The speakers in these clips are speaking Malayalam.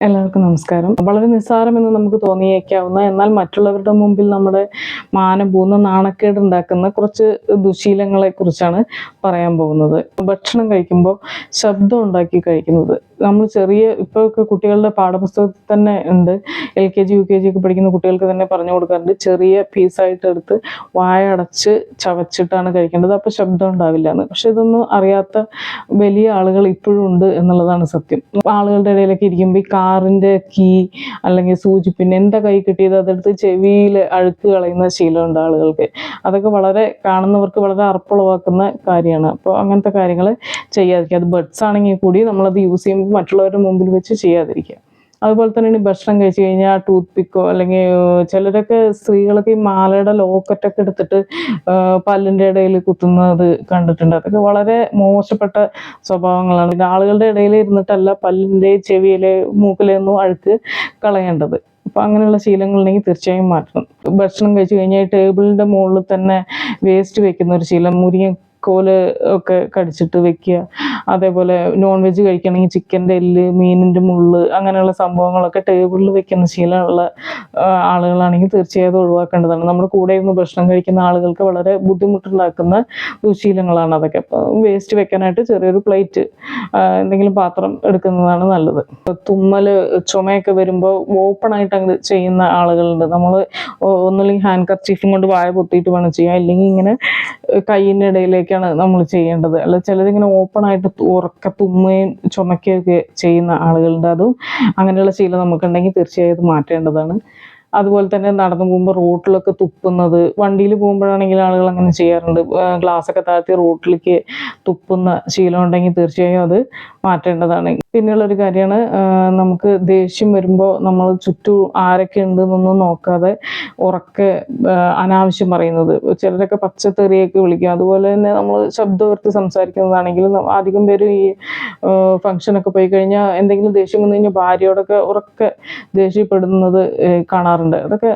എല്ലാവർക്കും നമസ്കാരം. വളരെ നിസ്സാരമെന്ന് നമുക്ക് തോന്നിയേക്കാവുന്ന എന്നാൽ മറ്റുള്ളവരുടെ മുമ്പിൽ നമ്മുടെ മാനം പോകുന്ന നാണക്കേട് ഉണ്ടാക്കുന്ന കുറച്ച് ദുശീലങ്ങളെ കുറിച്ചാണ് പറയാൻ പോകുന്നത്. ഭക്ഷണം കഴിക്കുമ്പോൾ ശബ്ദം ഉണ്ടാക്കി കഴിക്കുന്നത്. നമ്മൾ ചെറിയ ഇപ്പോഴൊക്കെ കുട്ടികളുടെ പാഠപുസ്തകത്തിൽ തന്നെ ഉണ്ട്. L K G U K G ഒക്കെ പഠിക്കുന്ന കുട്ടികൾക്ക് തന്നെ പറഞ്ഞു കൊടുക്കാറുണ്ട്. ചെറിയ പീസായിട്ട് എടുത്ത് വായ അടച്ച് ചവച്ചിട്ടാണ് കഴിക്കേണ്ടത്. അപ്പോൾ ശബ്ദം ഉണ്ടാവില്ല എന്ന്. പക്ഷെ ഇതൊന്നും അറിയാത്ത വലിയ ആളുകൾ ഇപ്പോഴും ഉണ്ട് എന്നുള്ളതാണ് സത്യം. ആളുകളുടെ ഇടയിലൊക്കെ ഇരിക്കുമ്പോൾ ഈ കാറിന്റെ കീ അല്ലെങ്കിൽ സൂചിപ്പിൻ എന്താ കൈ കിട്ടിയത് അതെടുത്ത് ചെവിയിൽ അഴുക്ക് കളയുന്ന ശീലമുണ്ട് ആളുകൾക്ക്. അതൊക്കെ വളരെ കാണുന്നവർക്ക് വളരെ അർപ്പുളവാക്കുന്ന കാര്യമാണ്. അപ്പോൾ അങ്ങനത്തെ കാര്യങ്ങൾ ചെയ്യാതിരിക്കുക. അത് ബഡ്സ് ആണെങ്കിൽ കൂടി നമ്മളത് യൂസ് ചെയ്യുമ്പോൾ മറ്റുള്ളവരുടെ മുമ്പിൽ വെച്ച് ചെയ്യാതിരിക്കുക. അതുപോലെ തന്നെ ഭക്ഷണം കഴിച്ചു കഴിഞ്ഞാൽ ടൂത്ത് പിക്കോ അല്ലെങ്കിൽ ചിലരൊക്കെ സ്ത്രീകളൊക്കെ ഈ മാലയുടെ ലോക്കറ്റൊക്കെ എടുത്തിട്ട് പല്ലിന്റെ ഇടയിൽ കുത്തുന്നത് കണ്ടിട്ടുണ്ട്. അതൊക്കെ വളരെ മോശപ്പെട്ട സ്വഭാവങ്ങളാണ്. ആളുകളുടെ ഇടയിൽ ഇരുന്നിട്ടല്ല പല്ലിന്റെ ചെവിയിലെ മൂക്കിലെ ഒന്നും അഴുക്ക് കളയേണ്ടത്. അപ്പം അങ്ങനെയുള്ള ശീലങ്ങളുണ്ടെങ്കിൽ തീർച്ചയായും മാറ്റണം. ഭക്ഷണം കഴിച്ചു കഴിഞ്ഞാൽ ടേബിളിന്റെ മുകളിൽ തന്നെ വേസ്റ്റ് വെക്കുന്ന ഒരു ശീലം മുരിങ്ങ കോൽ ഒക്കെ കടിച്ചിട്ട് വെക്കുക. അതേപോലെ നോൺ വെജ് കഴിക്കണമെങ്കിൽ ചിക്കന്റെ എല്ല് മീനിന്റെ മുള്ള് അങ്ങനെയുള്ള സംഭവങ്ങളൊക്കെ ടേബിളിൽ വെക്കുന്ന ശീലമുള്ള ആളുകളാണെങ്കിൽ തീർച്ചയായും ഒഴിവാക്കേണ്ടതാണ്. നമ്മൾ കൂടെ ഇരുന്ന് ഭക്ഷണം കഴിക്കുന്ന ആളുകൾക്ക് വളരെ ബുദ്ധിമുട്ടുണ്ടാക്കുന്ന ദുശീലങ്ങളാണ് അതൊക്കെ. അപ്പോൾ വേസ്റ്റ് വെക്കാനായിട്ട് ചെറിയൊരു പ്ലേറ്റ് എന്തെങ്കിലും പാത്രം എടുക്കുന്നതാണ് നല്ലത്. തുമ്മൽ ചുമയൊക്കെ വരുമ്പോൾ ഓപ്പൺ ആയിട്ട് അങ്ങ് ചെയ്യുന്ന ആളുകളുണ്ട്. നമ്മൾ ഒന്നുമില്ലെങ്കിൽ ഹാൻഡ് കർച്ചീഫും കൊണ്ട് വായ പൊത്തിയിട്ട് വേണം ചെയ്യുക അല്ലെങ്കിൽ ഇങ്ങനെ കയ്യിന്റെ ഇടയിലേക്കാണ് നമ്മൾ ചെയ്യേണ്ടത്. അല്ല ചിലരിങ്ങനെ ഓപ്പൺ ആയിട്ട് ഉറക്ക തുമ്മുകയും ചുമക്കുകയൊക്കെ ചെയ്യുന്ന ആളുകളുണ്ട്. അതും അങ്ങനെയുള്ള ശീലം നമുക്കുണ്ടെങ്കിൽ തീർച്ചയായും മാറ്റേണ്ടതാണ്. അതുപോലെ തന്നെ നടന്നു പോകുമ്പോൾ റോട്ടിലൊക്കെ തുപ്പുന്നത്. വണ്ടിയിൽ പോകുമ്പോഴാണെങ്കിൽ ആളുകൾ അങ്ങനെ ചെയ്യാറുണ്ട്. ഗ്ലാസ് ഒക്കെ താഴ്ത്തി റോട്ടിലേക്ക് തുപ്പുന്ന ശീലം ഉണ്ടെങ്കിൽ തീർച്ചയായും അത് മാറ്റേണ്ടതാണ്. പിന്നെയുള്ളൊരു കാര്യമാണ് നമുക്ക് ദേഷ്യം വരുമ്പോൾ നമ്മൾ ചുറ്റും ആരൊക്കെ ഉണ്ടെന്നൊന്നും നോക്കാതെ ഉറക്കെ അനാവശ്യം പറയുന്നത്. ചിലരൊക്കെ പച്ചത്തെറിയൊക്കെ വിളിക്കും. അതുപോലെ തന്നെ നമ്മൾ ശബ്ദം സംസാരിക്കുന്നതാണെങ്കിലും അധികം പേര് ഈ ഫംഗ്ഷനൊക്കെ പോയി കഴിഞ്ഞാൽ എന്തെങ്കിലും ദേഷ്യം വന്നു കഴിഞ്ഞാൽ ഭാര്യയോടൊക്കെ ഉറക്കെ ദേഷ്യപ്പെടുന്നത് ഏഹ് കാണാറുണ്ട് അതൊക്കെ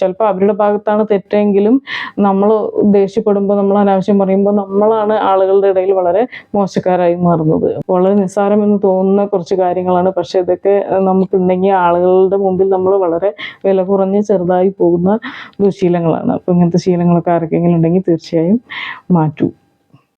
ചിലപ്പോൾ അവരുടെ ഭാഗത്താണ് തെറ്റെങ്കിലും നമ്മൾ ദേഷ്യപ്പെടുമ്പോൾ നമ്മൾ അനാവശ്യം പറയുമ്പോൾ നമ്മളാണ് ആളുകളുടെ ഇടയിൽ വളരെ മോശക്കാരായി മാറുന്നത്. വളരെ നിസ്സാരം എന്ന് തോന്നുന്ന കുറച്ച് കാര്യങ്ങളാണ്. പക്ഷെ ഇതൊക്കെ നമുക്കുണ്ടെങ്കിൽ ആളുകളുടെ മുമ്പിൽ നമ്മൾ വളരെ വില കുറഞ്ഞ് ചെറുതായി പോകുന്ന ദുശീലങ്ങളാണ്. അപ്പോൾ ഇങ്ങനത്തെ ശീലങ്ങളൊക്കെ ആർക്കെങ്കിലും ഉണ്ടെങ്കിൽ തീർച്ചയായും മാറ്റൂ.